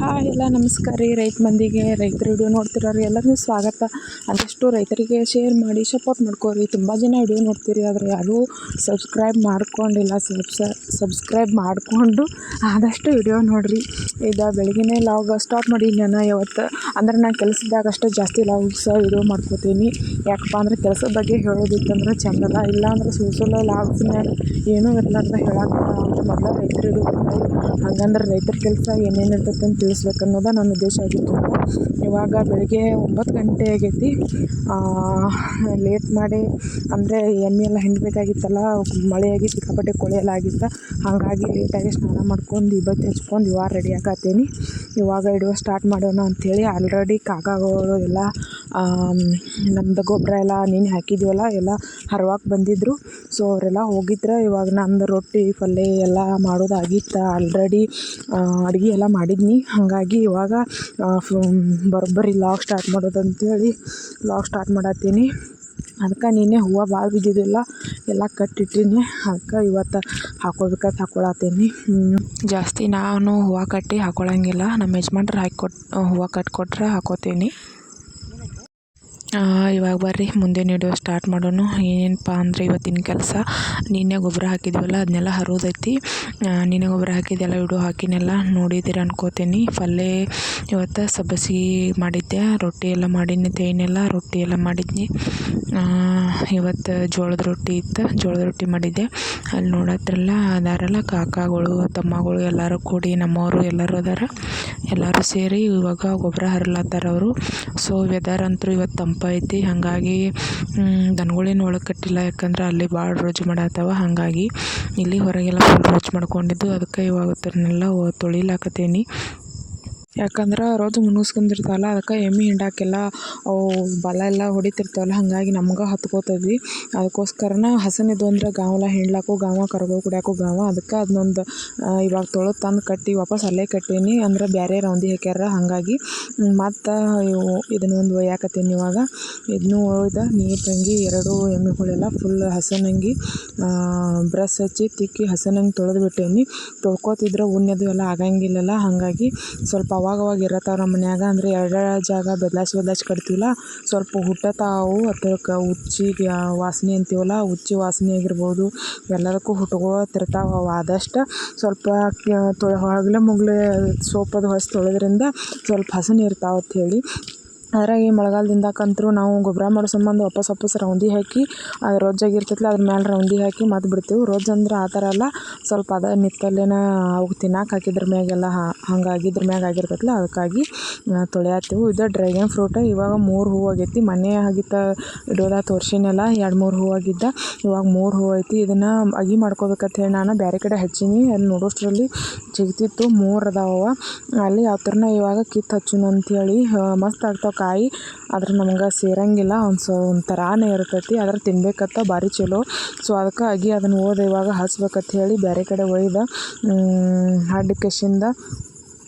Hi ಎಲ್ಲ ನಮಸ್ಕಾರ ರೀ ರೈತ ಮಂದಿಗೆ ರೈತರ ವಿಡಿಯೋ ನೋಡ್ತಿರೋರು ಎಲ್ಲರಿಗೂ ಸ್ವಾಗತ. ಆದಷ್ಟು ರೈತರಿಗೆ ಶೇರ್ ಮಾಡಿ ಸಪೋರ್ಟ್ ಮಾಡ್ಕೋರಿ. ತುಂಬ ಜನ ವಿಡಿಯೋ ನೋಡ್ತೀರಿ, ಆದರೆ ಯಾರೂ ಸಬ್ಸ್ಕ್ರೈಬ್ ಮಾಡ್ಕೊಂಡಿಲ್ಲ. ಸಬ್ಸ ಸಬ್ಸ್ಕ್ರೈಬ್ ಮಾಡಿಕೊಂಡು ಆದಷ್ಟು ವಿಡಿಯೋ ನೋಡಿರಿ. ಈಗ ಬೆಳಗಿನೇ ಲಾಗ್ ಸ್ಟಾರ್ಟ್ ಮಾಡಿ ನಾನು ಯಾವತ್ತು ಅಂದ್ರೆ ನಾನು ಕೆಲಸದಾಗ ಅಷ್ಟು ಜಾಸ್ತಿ ಲಾಗ್ಸ್ ವಿಡಿಯೋ ಮಾಡ್ಕೋತೀನಿ. ಯಾಕಪ್ಪ ಅಂದ್ರೆ ಕೆಲಸದ ಬಗ್ಗೆ ಹೇಳೋದಿತ್ತಂದ್ರೆ ಚಂದಲ್ಲ. ಇಲ್ಲಾಂದ್ರೆ ಸುಳ್ಳು ಸುಳ್ಳು ಮೇಲೆ ಏನೂ ಇರಲಾರ್ದ ಹೇಳಕ್ಕೆ ಅಂತ ಮೊದಲು ರೈತರಿಗೆ ಹಂಗಂದ್ರೆ ರೈತರ ಕೆಲಸ ಏನೇನು ಇರ್ತೈತೆ ಅಂತ ತಿಳಿಸ್ಬೇಕು ಅನ್ನೋದು ನನ್ನ ಉದ್ದೇಶ ಆಗಿತ್ತು. ಇವಾಗ ಬೆಳಗ್ಗೆ ಒಂಬತ್ತು ಗಂಟೆ ಆಗೈತಿ. ಲೇಟ್ ಮಾಡಿ, ಅಂದರೆ ಎಮ್ಮೆ ಎಲ್ಲ ಹಿಂಡಬೇಕಾಗಿತ್ತಲ್ಲ, ಮಳೆಯಾಗಿ ಸಿಕ್ಕಾಪಟ್ಟೆ ಕೊಳೆ ಎಲ್ಲ ಆಗಿತ್ತು. ಹಾಗಾಗಿ ಲೇಟಾಗಿ ಸ್ನಾನ ಮಾಡ್ಕೊಂಡು ಇವತ್ತು ಹಚ್ಕೊಂಡು ಇವಾಗ ರೆಡಿ ಆಗತ್ತೀನಿ. ಇವಾಗ ಇಡುವ ಸ್ಟಾರ್ಟ್ ಮಾಡೋಣ ಅಂಥೇಳಿ ಆಲ್ರೆಡಿ ಕಾಕಾಗಳು ಎಲ್ಲ ನಮ್ದು ಗೊಬ್ಬರ ಎಲ್ಲ ನೀನು ಹಾಕಿದ್ದೀವಲ್ಲ ಎಲ್ಲ ಹರ್ವಾಕ್ ಬಂದಿದ್ದರು ಸೊ ಅವರೆಲ್ಲ ಹೋಗಿದ್ರು ಇವಾಗ ನಂದು ರೊಟ್ಟಿ ಪಲ್ಯ ಎಲ್ಲ ಮಾಡೋದಾಗಿತ್ತು ಆಲ್ರೆಡಿ ಅಡುಗೆ ಎಲ್ಲ ಮಾಡಿದ್ನಿ. ಹಾಗಾಗಿ ಇವಾಗ ಬರೋಬ್ಬರಿ ಲಾಗ್ ಸ್ಟಾರ್ಟ್ ಮಾಡೋದು ಹೇಳಿ ಲಾಗ್ ಸ್ಟಾರ್ಟ್ ಮಾಡತ್ತೀನಿ. ಅದಕ್ಕೆ ನಿನ್ನೆ ಹೂವು ಭಾಳ ಬಿದ್ದಿದ್ದಿಲ್ಲ, ಎಲ್ಲ ಕಟ್ಟಿಟ್ಟೀನಿ. ಅದಕ್ಕೆ ಇವತ್ತು ಹಾಕೋಬೇಕಂತ ಹಾಕೊಳತ್ತೀನಿ ಜಾಸ್ತಿ ನಾನು ಹೂವು ಕಟ್ಟಿ ಹಾಕೊಳ್ಳೋಂಗಿಲ್ಲ ನಮ್ಮ ಯಜಮಾನ್ರು ಹಾಕಿ ಕೊಟ್ಟು ಹೂವು ಕಟ್ಕೊಟ್ರೆ ಹಾಕ್ಕೋತೀನಿ ಇವಾಗ ಬರ್ರಿ, ಮುಂದೆ ವಿಡಿಯೋ ಸ್ಟಾರ್ಟ್ ಮಾಡೋಣ ಏನಪ್ಪ ಅಂದರೆ ಇವತ್ತಿನ ಕೆಲಸ? ನಿನ್ನೆ ಗೊಬ್ಬರ ಹಾಕಿದ್ವಲ್ಲ ಅದನ್ನೆಲ್ಲ ಹರೋದೈತಿ. ನಿನ್ನೆ ಗೊಬ್ಬರ ಹಾಕಿದ್ದೆಲ್ಲ ವಿಡಿಯೋ ಹಾಕಿನೆಲ್ಲ ನೋಡಿದ್ದೀರ ಅನ್ಕೋತೀನಿ. ಪಲ್ಲೆ ಇವತ್ತು ಸಬ್ಬಸಿಗೆ ಮಾಡಿದ್ದೆ, ರೊಟ್ಟಿ ಎಲ್ಲ ಮಾಡಿದ್ನಿ, ತೇನೆಲ್ಲ ರೊಟ್ಟಿ ಎಲ್ಲ ಮಾಡಿದ್ನಿ. ಇವತ್ತು ಜೋಳದ ರೊಟ್ಟಿ ಇತ್ತು, ಜೋಳದ ರೊಟ್ಟಿ ಮಾಡಿದ್ದೆ. ಅಲ್ಲಿ ನೋಡತ್ರಲ್ಲ, ಅದಾರಲ್ಲ, ಕಾಕಾಗಳು, ತಮ್ಮಗಳು ಎಲ್ಲರೂ ಕೂಡಿ, ನಮ್ಮವರು ಎಲ್ಲರೂ ಅದಾರ. ಎಲ್ಲರೂ ಸೇರಿ ಇವಾಗ ಗೊಬ್ಬರ ಹರ್ಲತ್ತಾರ ಅವರು. ಸೊ ವೆದರ್ ಅಂತೂ ಇವತ್ತು ತಂಪೈತಿ ಹಾಗಾಗಿ ದನಗಳೇನು ಒಳಗೆ ಕಟ್ಟಿಲ್ಲ. ಯಾಕಂದ್ರೆ ಅಲ್ಲಿ ಭಾಳ ರೋಜು ಮಾಡತ್ತವ ಹಾಗಾಗಿ ಇಲ್ಲಿ ಹೊರಗೆಲ್ಲ ಫುಲ್ ರೋಜು ಮಾಡ್ಕೊಂಡಿದ್ದು. ಅದಕ್ಕೆ ಇವಾಗ ಅದನ್ನೆಲ್ಲ ತೊಳಿಲಾಕತ್ತೀನಿ. ಯಾಕಂದ್ರೆ ರೋಜು ಮುನುಸ್ಕೊಂಡಿರ್ತಾವಲ್ಲ ಅದಕ್ಕೆ ಎಮ್ಮೆ ಹಿಂಡಾಕೆಲ್ಲ ಅವು ಬಲ ಎಲ್ಲ ಹೊಡಿತಿರ್ತಾವಲ್ಲ, ಹಾಗಾಗಿ ನಮ್ಗೆ ಹತ್ಕೋತದ್ವಿ. ಅದಕ್ಕೋಸ್ಕರನ ಹಸನಿದ್ದು ಅಂದ್ರೆ ಗಾವಲ ಹಿಂಡ್ಲಾಕು ಗಾವ ಕರ್ಗೋ ಕುಡಿಯಾಕು ಗಾವ. ಅದಕ್ಕೆ ಅದನ್ನೊಂದು ಇವಾಗ ತೊಳೆದು ತಂದು ಕಟ್ಟಿ ವಾಪಸ್ ಅಲ್ಲೇ ಕಟ್ಟೀನಿ. ಅಂದ್ರೆ ಬೇರೆ ರೌಂದಿ ಹಾಕ್ಯಾರ, ಹಾಗಾಗಿ. ಮತ್ತು ಇವು ಇದನ್ನೊಂದು ಒಯ್ಯಾಕತ್ತೀನಿ ಇವಾಗ. ಇದನ್ನು ಒಯ್ದು ನೀಟಂಗಿ ಎರಡು ಎಮ್ಮೆಗಳೆಲ್ಲ ಫುಲ್ ಹಸನಂಗಿ ಬ್ರಷ್ ಹಚ್ಚಿ, ತಿಕ್ಕಿ ಹಸನಂಗೆ ತೊಳೆದು ಬಿಟ್ಟೇನಿ. ತೊಳ್ಕೊತಿದ್ರೆ ಉಣ್ಣದು ಎಲ್ಲ ಆಗಂಗಿಲ್ಲಲ್ಲ, ಹಾಗಾಗಿ ಸ್ವಲ್ಪ ಅವಾಗ ಅವಾಗ ಇರತ್ತಾವ ನಮ್ಮ ಮನ್ಯಾಗ ಅಂದರೆ ಎರಡೆರಡು ಜಾಗ ಬದ್ಲಾಯ್ಸಿ ಬದ್ಲಾಯ್ಸಿ ಕಟ್ತೀವಲ್ಲ, ಸ್ವಲ್ಪ ಹುಟ್ಟತಾವು ಅದಕ್ಕೆ ಉಚ್ಚಿಗೆ ವಾಸನೆ ಅಂತೀವಲ್ಲ, ಉಚ್ಚಿ ವಾಸನೆ ಆಗಿರ್ಬೋದು, ಎಲ್ಲದಕ್ಕೂ ಹುಟ್ಕೊತಿರ್ತಾವೆ ಅವು. ಆದಷ್ಟು ಸ್ವಲ್ಪ ತೊಳೆ ಹೊರಗ್ಲೆ ಮುಗ್ಲೆ ಸೋಪದ ಹೊಸ ತೊಳೆದ್ರಿಂದ ಸ್ವಲ್ಪ ಹಸನು ಇರ್ತಾವೆ ಅಂಥೇಳಿ ಅದ್ರಾಗ ಈ ಕಂತ್ರು ನಾವು ಗೊಬ್ಬರ ಮಾಡೋ ಸಂಬಂಧ ವಾಪಸ್ ವಾಪಸ್ ರೌಂದಿ ಹಾಕಿ ಅದು ರೊಜ್ಜಾಗಿ ಇರ್ತೈತಲ್ಲ ಅದ್ರ ಮೇಲೆ ರೌಂದಿ ಹಾಕಿ ಮತ್ತು ಬಿಡ್ತೀವಿ. ರೋಜ್ ಅಂದ್ರೆ ಆ ಥರ ಅಲ್ಲ, ಸ್ವಲ್ಪ ಅದ ನಿತ್ತಲ್ಲೇನ ಅವು ತಿನ್ನಕ್ಕೆ ಹಾಕಿದ್ರ ಮ್ಯಾಗೆಲ್ಲ ಹಂಗಾಗಿದ್ರ ಮ್ಯಾಗ ಆಗಿರ್ತೈತಲ್ಲ ಅದಕ್ಕಾಗಿ ತೊಳೆಯತ್ತೀವಿ. ಇದು ಡ್ರ್ಯಾಗನ್ ಫ್ರೂಟ್, ಇವಾಗ ಮೂರು ಹೂವು ಆಗೈತಿ. ಮನೆ ಆಗಿತ್ತ ಇಡೋದ ತೋರ್ಸಿನಲ್ಲ, ಎರಡು ಮೂರು ಹೂವು ಆಗಿದ್ದ, ಇವಾಗ ಮೂರು ಹೂವು ಐತಿ. ಇದನ್ನು ಅಗಿ ಮಾಡ್ಕೋಬೇಕಂತ ಹೇಳಿ ನಾನು ಬೇರೆ ಕಡೆ ಹಚ್ಚೀನಿ. ಅಲ್ಲಿ ನೋಡೋಷ್ಟರಲ್ಲಿ ಚಿಗ್ತಿತ್ತು, ಮೂರು ಅದಾವ. ಅಲ್ಲಿ ಯಾವ ಥರನ ಇವಾಗ ಕಿತ್ತು ಹಚ್ಚುನು ಅಂಥೇಳಿ ಮಸ್ತ್ ಆಗ್ತಾವೆ ಕಾಯಿ ಆದ್ರೆ ನಮ್ಗೆ ಸೇರಂಗಿಲ್ಲ, ಒಂದು ಸೊ ಒಂಥರಾನೇ ಇರ್ತೈತಿ. ಆದ್ರೆ ತಿನ್ಬೇಕತ್ತ ಭಾರಿ ಚಲೋ. ಸೊ ಅದಕ್ಕೆ ಅಗಿ ಅದನ್ನು ಓದಿ ಇವಾಗ ಹಚ್ಬೇಕಂತ ಹೇಳಿ ಬೇರೆ ಕಡೆ ಒಯ್ದು ಹಡ್ದು ಕೆಸಿಂದ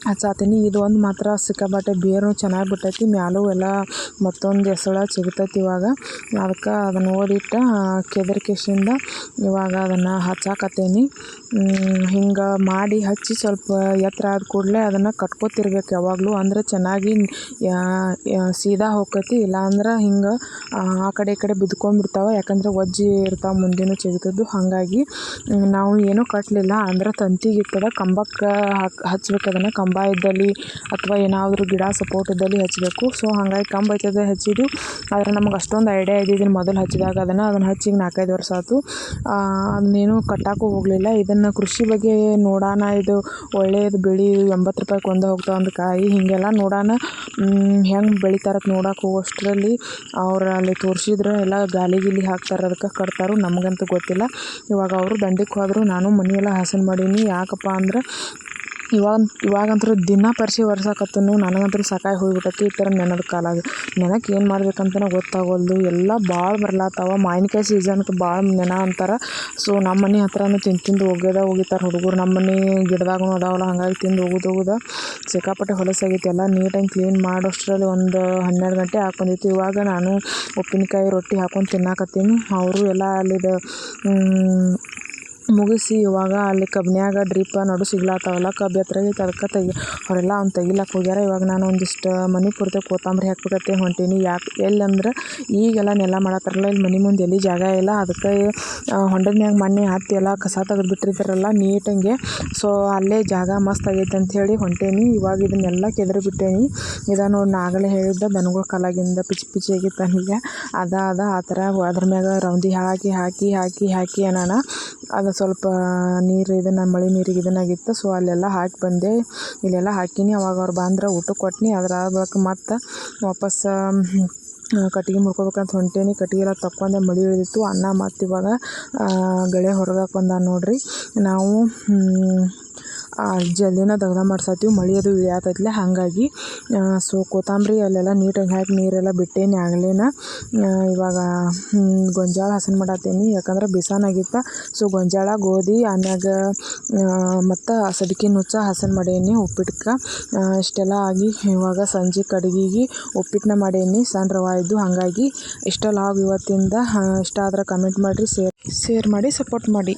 ಹಚ್ಚಾತೀನಿ ಇದು ಒಂದು ಮಾತ್ರ ಸಿಕ್ಕಾಪಟ್ಟೆ ಬೇರು ಚೆನ್ನಾಗಿ ಬಿಟ್ಟೈತಿ ಮ್ಯಾಲೂ ಎಲ್ಲ ಮತ್ತೊಂದು ಎಸಳ ಸಿಗ್ತೈತಿ ಇವಾಗ. ಅದಕ್ಕೆ ಅದನ್ನು ಓದಿಟ್ಟು ಕೆದರ್ಕೇಶಿಂದ ಇವಾಗ ಅದನ್ನು ಹಚ್ಚಾಕತ್ತೀನಿ. ಹಿಂಗೆ ಮಾಡಿ ಹಚ್ಚಿ ಸ್ವಲ್ಪ ಎತ್ತರ ಆದ ಕೂಡಲೇ ಅದನ್ನು ಕಟ್ಕೋತಿರ್ಬೇಕು ಯಾವಾಗಲೂ. ಅಂದ್ರೆ ಚೆನ್ನಾಗಿ ಸೀದಾ ಹೋಗ್ತೈತಿ, ಇಲ್ಲಾಂದ್ರೆ ಹಿಂಗೆ, ಆ ಕಡೆ ಈ ಕಡೆ ಬಿದ್ಕೊಂಡ್ಬಿಡ್ತಾವೆ. ಯಾಕಂದ್ರೆ ಒಜ್ಜಿ ಇರ್ತಾವೆ ಮುಂದೆನೂ ಚಿಗತದ್ದು ಹಾಗಾಗಿ ನಾವು ಏನೂ ಕಟ್ಟಲಿಲ್ಲ ಅಂದ್ರೆ ತಂತಿಗೆ ಇರ್ತದೆ ಕಂಬಕ್ಕೆ ಹಾಕಿ, ಹಚ್ಬೇಕು ಅದನ್ನು ಕಂಬ ಇದ್ದಲ್ಲಿ ಅಥವಾ ಏನಾದರೂ ಗಿಡ ಸಪೋರ್ಟ್ ಇದ್ದಲ್ಲಿ ಹಚ್ಚಬೇಕು ಸೊ ಹಾಗಾಗಿ ಕಂಬ ಐತದ ಹಚ್ಚಿದ್ದು. ಆದರೆ ನಮಗೆ ಅಷ್ಟೊಂದು ಐಡಿಯಾ ಇದ್ದಿದ್ದಿಲ್ಲ ಮೊದಲು ಹಚ್ಚಿದಾಗ ಅದನ್ನು ಅದನ್ನು ಹಚ್ಚಿ ಈಗ ನಾಲ್ಕೈದು ವರ್ಷ ಆಯ್ತು. ಅದನ್ನೇನು ಕಟ್ಟಕ್ಕೂ ಹೋಗಲಿಲ್ಲ. ಇದನ್ನು ಕೃಷಿ ಬಗ್ಗೆ ನೋಡೋಣ ಇದು ಒಳ್ಳೆಯದು ಬೆಳೆ, ಎಂಬತ್ತು ರೂಪಾಯಿ ಕೊಂದು ಹೋಗ್ತಾವೆ ಒಂದು ಕಾಯಿ ಹೀಗೆಲ್ಲ ನೋಡೋಣ ಹೆಂಗೆ ಬೆಳಿತಾರಂತ ನೋಡಕ್ಕೆ ಹೋಗೋಷ್ಟರಲ್ಲಿ ಅವ್ರು ಅಲ್ಲಿ ತೋರಿಸಿದ್ರೆ ಎಲ್ಲ ಗಾಲಿ ಗೀಲಿ ಹಾಕ್ತಾರೆ, ಅದಕ್ಕೆ ಕಟ್ತಾರೆ. ನಮಗಂತೂ ಗೊತ್ತಿಲ್ಲ. ಇವಾಗ ಅವರು ದಂಡಕ್ಕೆ ಹೋದರು, ನಾನು ಮನೆಯೆಲ್ಲ ಹಸನು ಮಾಡೀನಿ. ಯಾಕಪ್ಪ ಅಂದ್ರೆ ಇವಾಗ, ಇವಾಗಂತೂ ದಿನ ಪರಿಷೆ ಒರ್ಸಾಕತ್ತನು ನನಗಂತೂ ಸಾಕಾಗಿ ಹೋಗ್ಬಿಟ್ಟೈತಿ, ಈ ಥರ ನೆನದ ಕಾಲಾಗ. ನೆನಕ್ಕೆ ಏನು ಮಾಡ್ಬೇಕಂತನೇ ಗೊತ್ತಾಗೋಲ್ದು, ಎಲ್ಲ ಭಾಳ ಬರ್ಲಾತ್ತಾವ ಮಾವಿನ್ಕಾಯಿ ಸೀಸನ್ಗೆ ಭಾಳ ನೆನ ಅಂತಾರೆ. ಸೊ ನಮ್ಮ ಮನೆ ಹತ್ರನೂ ತಿಂದು ತಿಂದು ಒಗ್ಯದ ಒಗಿತಾರೆ ಹುಡುಗರು ನಮ್ಮ ಮನೆ ಗಿಡದಾಗೂ ಅದಾವಲ್ಲ, ಹಾಗಾಗಿ ತಿಂದು ಹೋಗೋದು, ಹೋಗುದ. ಸಿಕ್ಕಾಪಟ್ಟೆ ಹೊಲಸಾಗೈತಿ ಎಲ್ಲ ನೀಟಾಗಿ ಕ್ಲೀನ್ ಮಾಡೋಷ್ಟರಲ್ಲಿ ಒಂದು ಹನ್ನೆರಡು ಗಂಟೆ ಹಾಕೊಂಡಿತ್ತು ಇವಾಗ ನಾನು ಉಪ್ಪಿನಕಾಯಿ ರೊಟ್ಟಿ ಹಾಕೊಂಡು ತಿನ್ನಾಕತ್ತೀನಿ. ಅವರು ಎಲ್ಲ ಅಲ್ಲಿದು ಮುಗಿಸಿ ಇವಾಗ ಅಲ್ಲಿ ಕಬ್ನ್ಯಾಗ ಡ್ರಿಪ್ ನಡು ಸಿಗ್ಲಾತಾವಲ್ಲ, ಕಬ್ಬು ಎತ್ತರಾಗೈತೆ ಅದಕ್ಕೆ ತೆಗಿ, ಅವರೆಲ್ಲ ಅವ್ನ ತೆಗಿಲಕ್ಕೆ ಹೋಗ್ಯಾರ. ಇವಾಗ ನಾನು ಒಂದಿಷ್ಟು ಮನೆ ಪೂರ್ತಿ ಕೊತ್ತಂಬರಿ ಹಾಕ್ಬೇಕತ್ತೆ ಹೊಂಟೀನಿ. ಯಾಕೆ, ಎಲ್ಲಂದ್ರೆ ಈಗೆಲ್ಲ ನೆಲ ಮಾಡತ್ತಾರಲ್ಲ, ಇಲ್ಲಿ ಮನೆ ಮುಂದೆ ಎಲ್ಲಿ ಜಾಗ ಇಲ್ಲ. ಅದಕ್ಕೆ ಹೊಂಡದ ಮ್ಯಾಗ ಮಣ್ಣೆ ಹತ್ತಿ ಎಲ್ಲ ಕಸ ತೆಗೆದು ಬಿಟ್ಟಿರ್ತಾರಲ್ಲ, ನೀಟಂಗೆ. ಸೊ ಅಲ್ಲೇ ಜಾಗ ಮಸ್ತ್ ಆಗೈತೆ ಅಂತ ಹೇಳಿ ಹೊಂಟೇನಿ. ಇವಾಗ ಇದನ್ನೆಲ್ಲ ಕೆದರಿ ಬಿಟ್ಟೇನಿ. ಇದ ನೋಡಿ ನಾಗಲೇ ಹೇಳಿದ್ದೆ ದನಗಳ ಕಾಲಾಗಿಂದ ಪಿಚಿ ಪಿಚಿ ಆಗಿತ್ತು ಹೀಗೆ ಅದ ಅದ, ಆ ಥರ ಅದ್ರ ಮ್ಯಾಗ ರೌಂದಿ ಹಾಕಿ ಹಾಕಿ ಹಾಕಿ ಹಾಕಿ, ಏನಾನ. ಅದು ಸ್ವಲ್ಪ ನೀರು ಇದನ್ನು, ಮಳೆ ನೀರಿಗೆ ಇದನ್ನಾಗಿತ್ತು. ಸೊ ಅಲ್ಲೆಲ್ಲ ಹಾಕಿ ಬಂದೆ. ಇಲ್ಲೆಲ್ಲ ಹಾಕೀನಿ. ಅವಾಗ ಅವ್ರು ಬಂದ್ರೆ ಊಟಕ್ಕೆ ಕೊಟ್ನಿ. ಅದ್ರ ಮತ್ತೆ ವಾಪಸ್ಸು ಕಟ್ಟಿಗೆ ಮುರ್ಕೋಬೇಕಂತ ಹೊಂಟೇನಿ. ಕಟ್ಟಿಗೆಲ್ಲ ತಕ್ಕೊಂಡೆ, ಮಳಿ ಇಳಿದಿತ್ತು ಅನ್ನ ಮತ್ತು ಇವಾಗ ಗಳೆ ಹೊರಗೆ ಬಂದಾನ ನೋಡ್ರಿ. ನಾವು ಜಲ್ದಿನ ದಗ್ದ ಮಾಡ್ಸತ್ತೀವಿ, ಮಳೆ ಅದು ಇಳಿಯತೈತ್ಲೆ. ಹಾಗಾಗಿ ಸೊ ಕೊತ್ತಂಬರಿ ಅಲ್ಲೆಲ್ಲ ನೀಟಾಗಿ ಹಾಕಿ ನೀರೆಲ್ಲ ಬಿಟ್ಟೇನಿ ಆಗ್ಲೇನ. ಇವಾಗ ಗೊಂಜಾಳ ಹಸನ್ ಮಾಡತ್ತೀನಿ ಯಾಕಂದ್ರೆ ಬಿಸಾನಾಗಿತ್ತ ಸೊ ಗೊಂಜಾಳ, ಗೋಧಿ, ಆಮ್ಯಾಗ ಮತ್ತು ಸದಕಿ ನುಚ್ಚ ಹಸನ್ ಮಾಡೇನಿ ಉಪ್ಪಿಟ್ಕೆ. ಇಷ್ಟೆಲ್ಲ ಆಗಿ ಇವಾಗ ಸಂಜೆ ಕಡಿಗೆಗೆ ಉಪ್ಪಿಟ್ಟನ್ನ ಮಾಡೇನಿ, ಸಣ್ಣ ರವಾ ಇದ್ದು ಹಾಗಾಗಿ ಇಷ್ಟೆಲ್ಲ ಆಗಿ ಇವತ್ತಿಂದ ಇಷ್ಟ ಆದ್ರೆ ಕಮೆಂಟ್ ಮಾಡಿರಿ, ಶೇರ್ ಶೇರ್ ಮಾಡಿ, ಸಪೋರ್ಟ್ ಮಾಡಿ.